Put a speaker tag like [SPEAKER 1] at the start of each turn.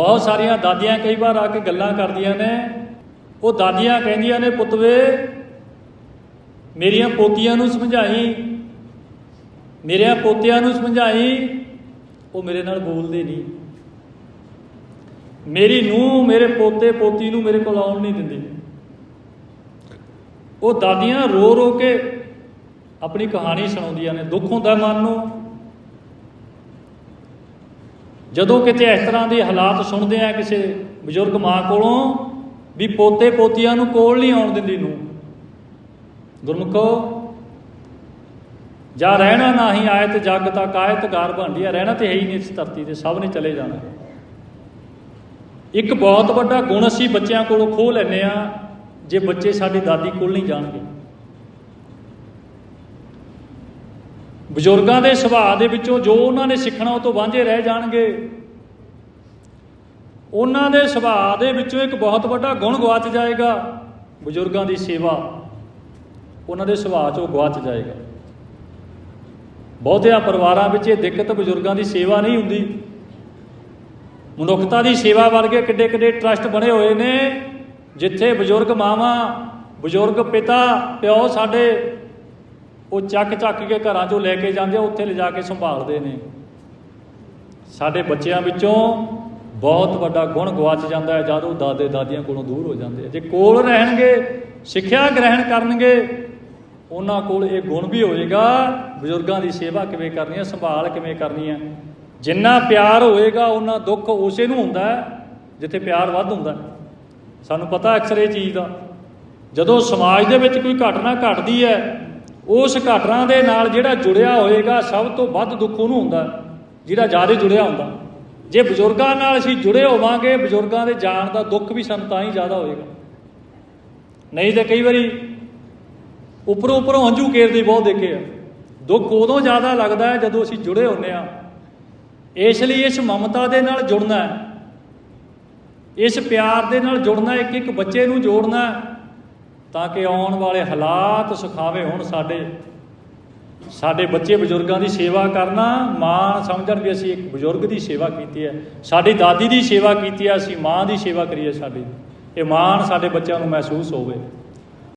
[SPEAKER 1] ਬਹੁਤ ਸਾਰੀਆਂ ਦਾਦੀਆਂ ਕਈ ਵਾਰ ਆ ਕੇ ਗੱਲਾਂ ਕਰਦੀਆਂ ਨੇ। ਉਹ ਦਾਦੀਆਂ ਕਹਿੰਦੀਆਂ ਨੇ, ਪੁੱਤਵੇ, ਮੇਰੀਆਂ ਪੋਤੀਆਂ ਨੂੰ ਸਮਝਾਈ। ਮੇਰਿਆਂ ਪੋਤਿਆਂ ਨੂੰ ਸਮਝਾਈ। ਉਹ ਮੇਰੇ ਨਾਲ ਬੋਲਦੇ ਨਹੀਂ। ਮੇਰੀ ਨੂੰ ਮੇਰੇ ਪੋਤੇ, ਪੋਤੀ ਨੂੰ ਮੇਰੇ ਕੋਲ ਆਉਣ ਨਹੀਂ ਦਿੰਦੇ। ਉਹ ਦਾਦੀਆਂ ਰੋ ਰੋ ਕੇ ਆਪਣੀ ਕਹਾਣੀ ਸੁਣਾਉਂਦੀਆਂ ਨੇ, ਦੁੱਖ ਹੁੰਦਾ ਮਨ ਨੂੰ। ਜਦੋਂ ਕਿਤੇ ਇਸ ਤਰ੍ਹਾਂ ਦੇ ਹਾਲਾਤ ਸੁਣਦੇ ਆ ਕਿਸੇ ਬਜ਼ੁਰਗ ਮਾਂ ਕੋਲੋਂ ਵੀ ਪੋਤੇ ਪੋਤੀਆਂ ਨੂੰ ਕੋਲ ਨਹੀਂ ਆਉਣ ਦਿੰਦੀ ਨੂੰ, ਗੁਰਮੁਖੋ, ਜਾਂ ਰਹਿਣਾ ਨਹੀਂ ਆਇਤ ਜਗ ਤੱਕ ਆਇਤ ਘਰ ਭਾਂਡੀਆ, ਰਹਿਣਾ ਤੇ ਹੈ ਹੀ ਨਹੀਂ ਇਸ ਧਰਤੀ ਤੇ, ਸਭ ਨੇ ਚਲੇ ਜਾਣਾ। ਇੱਕ ਬਹੁਤ ਵੱਡਾ ਗੁਣ ਅਸੀਂ ਬੱਚਿਆਂ ਕੋਲੋਂ ਖੋਹ ਲੈਨੇ ਆ ਜੇ ਬੱਚੇ ਸਾਡੀ ਦਾਦੀ ਕੋਲ ਨਹੀਂ ਜਾਣਗੇ। ਬਜ਼ੁਰਗਾਂ ਦੇ ਸੁਭਾਅ ਦੇ ਵਿੱਚੋਂ ਜੋ ਉਹਨਾਂ ਨੇ ਸਿੱਖਣਾ ਉਹ ਤੋਂ ਵਾਂਝੇ ਰਹਿ ਜਾਣਗੇ। ਉਹਨਾਂ ਦੇ ਸੁਭਾਅ ਦੇ ਵਿੱਚੋਂ ਇੱਕ ਬਹੁਤ ਵੱਡਾ ਗੁਣ ਗਵਾਚ ਜਾਏਗਾ, ਬਜ਼ੁਰਗਾਂ ਦੀ ਸੇਵਾ। ਉਹਨਾਂ ਦੇ ਸੁਭਾਅ 'ਚੋਂ ਗਵਾਚ ਜਾਏਗਾ। ਬਹੁਤਿਆਂ ਪਰਿਵਾਰਾਂ ਵਿੱਚ ਇਹ ਦਿੱਕਤ ਬਜ਼ੁਰਗਾਂ ਦੀ ਸੇਵਾ ਨਹੀਂ ਹੁੰਦੀ। ਮਨੁੱਖਤਾ ਦੀ ਸੇਵਾ ਵਰਗੇ ਕਿੱਡੇ ਕਿੱਡੇ ਟਰਸਟ ਬਣੇ ਹੋਏ ਨੇ, ਜਿੱਥੇ ਬਜ਼ੁਰਗ ਮਾਵਾਂ, ਬਜ਼ੁਰਗ ਪਿਤਾ, ਪਿਓ ਸਾਡੇ ਉਹ ਚੱਕ ਚੱਕ ਕੇ ਘਰਾਂ 'ਚੋਂ ਲੈ ਕੇ ਜਾਂਦੇ ਆ, ਉੱਥੇ ਲਿਜਾ ਕੇ ਸੰਭਾਲਦੇ ਨੇ। ਸਾਡੇ ਬੱਚਿਆਂ ਵਿੱਚੋਂ ਬਹੁਤ ਵੱਡਾ ਗੁਣ ਗਵਾਚ ਜਾਂਦਾ ਹੈ ਜਦ ਉਹ ਦਾਦੇ ਦਾਦੀਆਂ ਕੋਲੋਂ ਦੂਰ ਹੋ ਜਾਂਦੇ ਆ। ਜੇ ਕੋਲ ਰਹਿਣਗੇ, ਸਿੱਖਿਆ ਗ੍ਰਹਿਣ ਕਰਨਗੇ, ਉਹਨਾਂ ਕੋਲ ਇਹ ਗੁਣ ਵੀ ਹੋਏਗਾ, ਬਜ਼ੁਰਗਾਂ ਦੀ ਸੇਵਾ ਕਿਵੇਂ ਕਰਨੀ ਹੈ, ਸੰਭਾਲ ਕਿਵੇਂ ਕਰਨੀ ਹੈ। ਜਿੰਨਾ ਪਿਆਰ ਹੋਏਗਾ, ਉਹਨਾਂ ਦੁੱਖ ਉਸੇ ਨੂੰ ਹੁੰਦਾ ਹੈ, ਜਿੱਥੇ ਪਿਆਰ ਵੱਧ ਹੁੰਦਾ ਸਾਨੂੰ ਪਤਾ ਅਕਸਰ ਇਹ ਚੀਜ਼ ਦਾ, ਜਦੋਂ ਸਮਾਜ ਦੇ ਵਿੱਚ ਕੋਈ ਘਟਨਾ ਘਟਦੀ ਹੈ ਉਸ ਘਟਨਾ ਦੇ ਨਾਲ ਜਿਹੜਾ ਜੁੜਿਆ ਹੋਏਗਾ, ਸਭ ਤੋਂ ਵੱਧ ਦੁੱਖ ਉਹਨੂੰ ਹੁੰਦਾ ਜਿਹੜਾ ਜ਼ਿਆਦਾ ਜੁੜਿਆ ਹੁੰਦਾ। ਜੇ ਬਜ਼ੁਰਗਾਂ ਨਾਲ ਅਸੀਂ ਜੁੜੇ ਹੋਵਾਂਗੇ, ਬਜ਼ੁਰਗਾਂ ਦੇ ਜਾਣ ਦਾ ਦੁੱਖ ਵੀ ਸਾਨੂੰ ਤਾਂ ਹੀ ਜ਼ਿਆਦਾ ਹੋਏਗਾ। ਨਹੀਂ ਤੇ ਕਈ ਵਾਰੀ ਉੱਪਰੋਂ ਉੱਪਰੋਂ ਹੰਝੂ ਕੇਰਦੇ ਬਹੁਤ ਦੇਖੇ ਆ। ਦੁੱਖ ਉਦੋਂ ਜ਼ਿਆਦਾ ਲੱਗਦਾ ਹੈ ਜਦੋਂ ਅਸੀਂ ਜੁੜੇ ਹੁੰਨੇ ਆ ਇਸ ਲਈ ਇਸ ਮਮਤਾ ਦੇ ਨਾਲ ਜੁੜਨਾ ਹੈ। ਇਸ ਪਿਆਰ ਦੇ ਨਾਲ ਜੁੜਨਾ ਇੱਕ ਇੱਕ ਬੱਚੇ ਨੂੰ ਜੋੜਨਾ ਤਾਂ ਕਿ ਆਉਣ ਵਾਲੇ ਹਾਲਾਤ ਸੁਖਾਵੇ ਹੋਣ ਸਾਡੇ ਸਾਡੇ ਬੱਚੇ ਬਜ਼ੁਰਗਾਂ ਦੀ ਸੇਵਾ ਕਰਨਾ ਮਾਣ ਸਮਝਣ ਵੀ ਅਸੀਂ ਇੱਕ ਬਜ਼ੁਰਗ ਦੀ ਸੇਵਾ ਕੀਤੀ ਹੈ, ਸਾਡੀ ਦਾਦੀ ਦੀ ਸੇਵਾ ਕੀਤੀ ਹੈ, ਅਸੀਂ ਮਾਂ ਦੀ ਸੇਵਾ ਕਰੀਏ ਸਾਡੀ। ਇਹ ਮਾਣ ਸਾਡੇ ਬੱਚਿਆਂ ਨੂੰ ਮਹਿਸੂਸ ਹੋਵੇ।